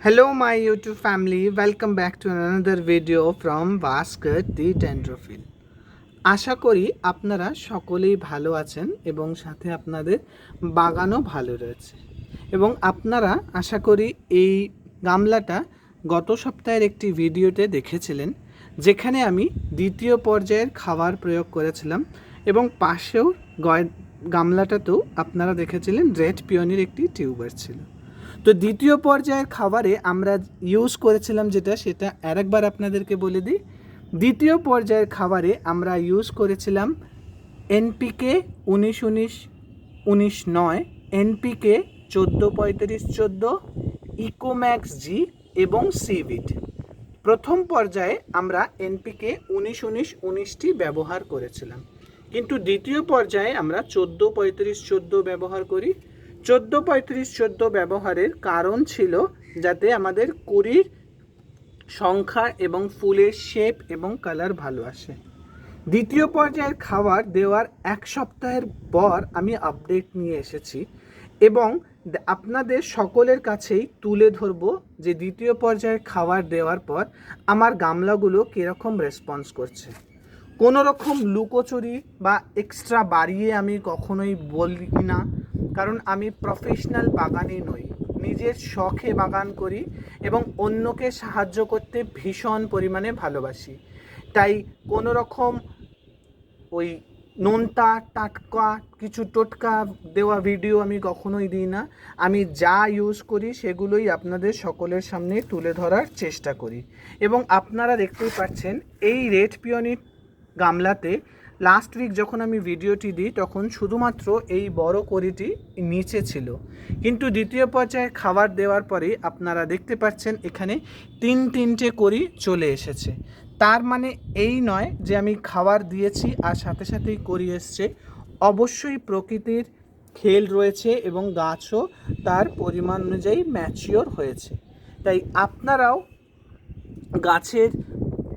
Hello, my YouTube family. Welcome back to another video from Vasquez the Dendrophil. আশা করি আপনারা সকলেই ভালো আছেন এবং সাথে আপনাদের বাগানও ভালো রয়েছে এবং আপনারা আশা করি এই গামলাটা গত সপ্তাহের একটি ভিডিওতে দেখেছিলেন যেখানে আমি দ্বিতীয় পর্যায়ের খাবার প্রয়োগ করেছিলাম এবং পাশেও গয় গামলাটাতেও আপনারা দেখেছিলেন রেড পিওনির একটি টিউবার ছিল তো দ্বিতীয় পর্যায়ের খাবারে আমরা ইউজ করেছিলাম যেটা, সেটা আরেকবার আপনাদেরকে বলে দিই। দ্বিতীয় পর্যায়ের খাবারে আমরা ইউজ করেছিলাম এনপিকে উনিশ উনিশ উনিশ নয় এনপিকে চোদ্দ পঁয়ত্রিশ চোদ্দ ইকোম্যাক্স জি এবং সিভিড প্রথম পর্যায়ে আমরা এনপিকে উনিশ উনিশ উনিশটি ব্যবহার করেছিলাম। কিন্তু দ্বিতীয় পর্যায়ে আমরা চোদ্দ পঁয়ত্রিশ চোদ্দ ব্যবহার করি। চোদ্দ পঁয়ত্রিশ চোদ্দ ব্যবহারের কারণ ছিল যাতে আমাদের কুড়ির সংখ্যা এবং ফুলের শেপ এবং কালার ভালো আসে। দ্বিতীয় পর্যায়ের খাবার দেওয়ার এক সপ্তাহের পর আমি আপডেট নিয়ে এসেছি এবং আপনাদের সকলের কাছেই তুলে ধরবো যে দ্বিতীয় পর্যায়ের খাবার দেওয়ার পর আমার গামলাগুলো কীরকম রেসপন্স করছে। কোনো রকম লুকোচুরি বা এক্সট্রা বাড়িয়ে আমি কখনোই বলি না। কারণ আমি প্রফেশনাল বাগানই নই। নিজের শখে বাগান করি এবং অন্যকে সাহায্য করতে ভীষণ পরিমাণে ভালোবাসি। তাই কোনো রকম ওই নোনতা, টাটকা, কিছু টোটকা দেওয়া ভিডিও আমি কখনোই দিই না। আমি যা ইউজ করি সেগুলোই আপনাদের সকলের সামনে তুলে ধরার চেষ্টা করি। এবং আপনারা দেখতেই পাচ্ছেন, এই রেড পিওনির গামলাতে লাস্ট উইক যখন আমি ভিডিওটি দিই, তখন শুধুমাত্র এই বড় করিটি নিচে ছিল। কিন্তু দ্বিতীয় পর্যায়ে খাবার দেওয়ার পরে আপনারা দেখতে পাচ্ছেন, এখানে তিন তিনটে করি চলে এসেছে। তার মানে এই নয় যে আমি খাবার দিয়েছি আর সাথে সাথেই করি এসছে। অবশ্যই প্রকৃতির খেল রয়েছে এবং গাছও তার পরিমাণ অনুযায়ী ম্যাচিওর হয়েছে। তাই আপনারাও গাছের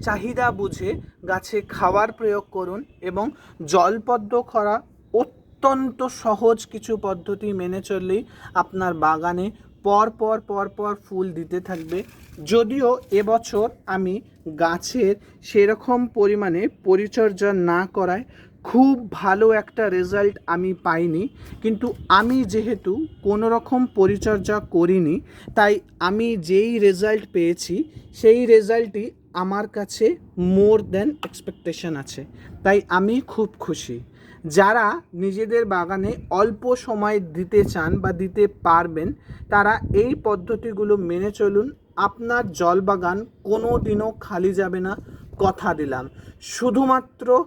চাহিদা বুঝে গাছে খাবার প্রয়োগ করুন এবং জলপদ্ম করা অত্যন্ত সহজ কিছু পদ্ধতি মেনে চললেই আপনার বাগানে পর পর পর পর ফুল দিতে থাকবে। যদিও এবছর আমি গাছের সেরকম পরিমাণে পরিচর্যা না করায় খুব ভালো একটা রেজাল্ট আমি পাইনি। কিন্তু আমি যেহেতু কোনো রকম পরিচর্যা করিনি, তাই আমি যেই রেজাল্ট পেয়েছি, সেই রেজাল্টই আমার কাছে মোর দেন এক্সপেকটেশন আছে। তাই আমি খুব খুশি। যারা নিজেদের বাগানে অল্প সময় দিতে চান বা দিতে পারবেন, তারা এই পদ্ধতিগুলো মেনে চলুন। আপনার জল বাগান কোনো দিনও খালি যাবে না, কথা দিলাম। শুধুমাত্র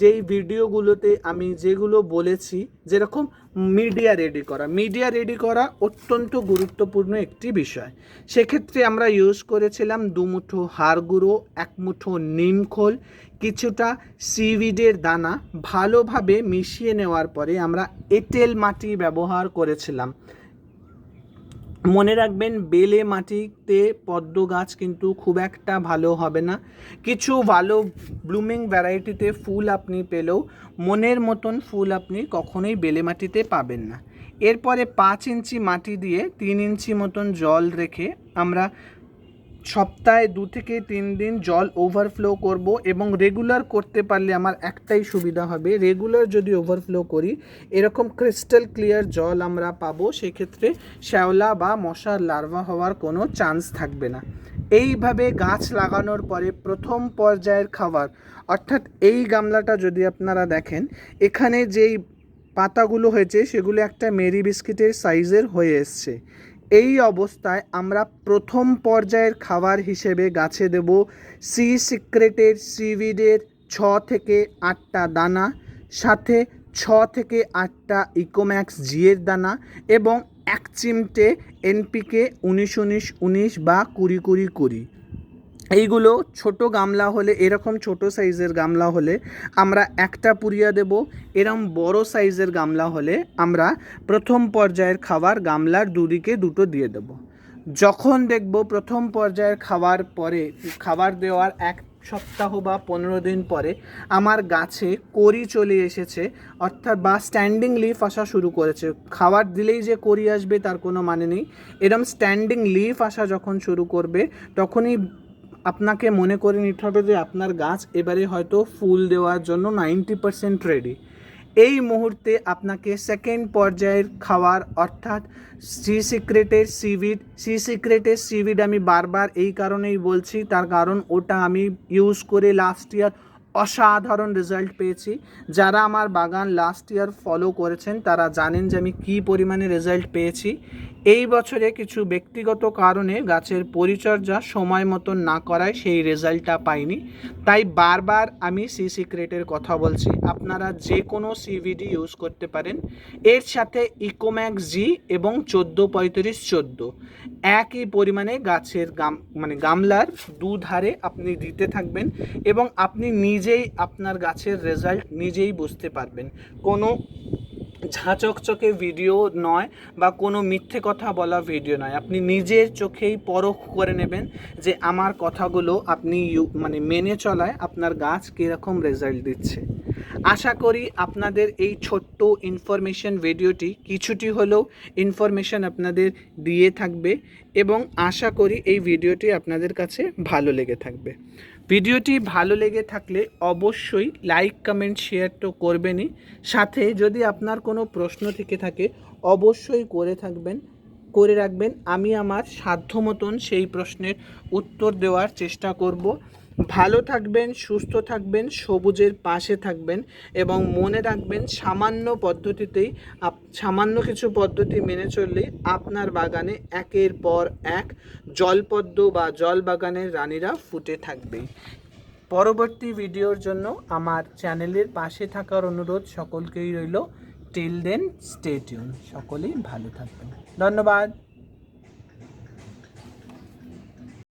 যেই ভিডিওগুলোতে আমি যেগুলো বলেছি, যেরকম মিডিয়া রেডি করা। মিডিয়া রেডি করা অত্যন্ত গুরুত্বপূর্ণ একটি বিষয়। সেক্ষেত্রে আমরা ইউজ করেছিলাম দুমুঠো হাড় গুঁড়ো এক মুঠো নিমখোল কিছুটা সিভিডের দানা। ভালোভাবে মিশিয়ে নেওয়ার পরে আমরা এঁটেল মাটি ব্যবহার করেছিলাম। মনে রাখবেন, বেলে মাটিতে পদ্ম গাছ কিন্তু খুব একটা ভালো হবে না। কিছু ভালো ব্লুমিং ভ্যারাইটিতে ফুল আপনি পেলেও মনের মতন ফুল আপনি কখনোই বেলে মাটিতে পাবেন না। এরপরে পাঁচ ইঞ্চি মাটি দিয়ে তিন ইঞ্চি মতন জল রেখে আমরা সপ্তাহে দু থেকে তিন দিন জল ওভারফ্লো করব এবং রেগুলার করতে পারলে আমার একটাই সুবিধা হবে। রেগুলার যদি ওভারফ্লো করি, এরকম ক্রিস্টাল ক্লিয়ার জল আমরা পাবো, সেক্ষেত্রে শ্যাওলা বা মশার লার্ভা হওয়ার কোনো চান্স থাকবে না। এইভাবে গাছ লাগানোর পরে প্রথম পর্যায়ের খাবার, অর্থাৎ এই গামলাটা যদি আপনারা দেখেন, এখানে যেই পাতাগুলো হয়েছে, সেগুলো একটা মেরি বিস্কিটের সাইজের হয়ে এসছে। এই অবস্থায় আমরা প্রথম পর্যায়ের খাবার হিসেবে গাছে দেব সি সিক্রেটের সিভিডের ছ থেকে আটটা দানা, সাথে ছ থেকে আটটা ইকোম্যাক্স জিয়ের দানা এবং এক চিমটে এনপিকে উনিশ উনিশ উনিশ বা কুড়ি কুড়ি কুড়ি। এইগুলো ছোট গামলা হলে, এরকম ছোট সাইজের গামলা হলে আমরা একটা পুরিয়া দেব। এরম বড় সাইজের গামলা হলে আমরা প্রথম পর্যায়ের খাবার গামলার দুদিকে দুটো দিয়ে দেব। যখন দেখব প্রথম পর্যায়ের খাবার পরে, খাবার দেওয়ার এক সপ্তাহ বা পনেরো দিন পরে আমার গাছে করি চলে এসেছে, অর্থাৎ বা স্ট্যান্ডিং লিফ আসা শুরু করেছে। খাবার দিলেই যে করি আসবে তার কোনো মানে নেই। এরম স্ট্যান্ডিং লিফ আসা যখন শুরু করবে, তখনই আপনাকে মনে করে নিতে হবে যে আপনার গাছ এবারে হয়তো ফুল দেওয়ার জন্য নাইনটি পার্সেন্ট রেডি এই মুহূর্তে আপনাকে সেকেন্ড পর্যায়ের খাওয়ার, অর্থাৎ সি সিক্রেটের সিভিড সি সিক্রেটের সিভিড আমি বারবার এই কারণেই বলছি, তার কারণ ওটা আমি ইউজ করে লাস্ট ইয়ার অসাধারণ রেজাল্ট পেয়েছি। যারা আমার বাগান লাস্ট ইয়ার ফলো করেছেন, তারা জানেন যে আমি কী পরিমাণে রেজাল্ট পেয়েছি। এই বছরে কিছু ব্যক্তিগত কারণে গাছের পরিচর্যা সময় মতো না করায় সেই রেজাল্টটা পাইনি। তাই বারবার আমি সি সিক্রেটের কথা বলছি। আপনারা যে কোনো সিভিডি ইউজ করতে পারেন। এর সাথে ইকোম্যাক্স জি এবং চোদ্দ পঁয়ত্রিশ চোদ্দ। একই পরিমাণে গাছের গাম মানে গামলার দুধারে আপনি দিতে থাকবেন এবং আপনি নিজেই আপনার গাছের রেজাল্ট নিজেই বুঝতে পারবেন। কোনো ঝাঁচকচকে ভিডিও নয় বা কোনো মিথ্যে কথা বলা ভিডিও নয়। আপনি নিজের চোখেই পরখ করে নেবেন যে আমার কথাগুলো আপনি মানে মেনে চলায় আপনার গাছ কীরকম রেজাল্ট দিচ্ছে। আশা করি আপনাদের এই ছোট্ট ইনফরমেশন ভিডিওটি কিছুটি হলেও ইনফরমেশন আপনাদের দিয়ে থাকবে এবং আশা করি এই ভিডিওটি আপনাদের কাছে ভালো লেগে থাকবে। ভিডিওটি ভালো লেগে থাকলে অবশ্যই লাইক, কমেন্ট, শেয়ার তো করবেনই। সাথে যদি আপনার কোনো প্রশ্ন থেকে থাকে, অবশ্যই করে থাকবেন, করে রাখবেন। আমি আমার সাধ্য মতন সেই প্রশ্নের উত্তর দেওয়ার চেষ্টা করব। ভালো থাকবেন, সুস্থ থাকবেন, সবুজের পাশে থাকবেন এবং মনে রাখবেন সামান্য পদ্ধতিতেই সামান্য কিছু পদ্ধতি মেনে চললেই আপনার বাগানে একের পর এক জলপদ্ম বা জল বাগানের রানীরা ফুটে থাকবেই পরবর্তী ভিডিওর জন্য আমার চ্যানেলের পাশে থাকার অনুরোধ সকলকেই রইল। টিল দেন স্টে টিউন সকলেই ভালো থাকবেন। ধন্যবাদ।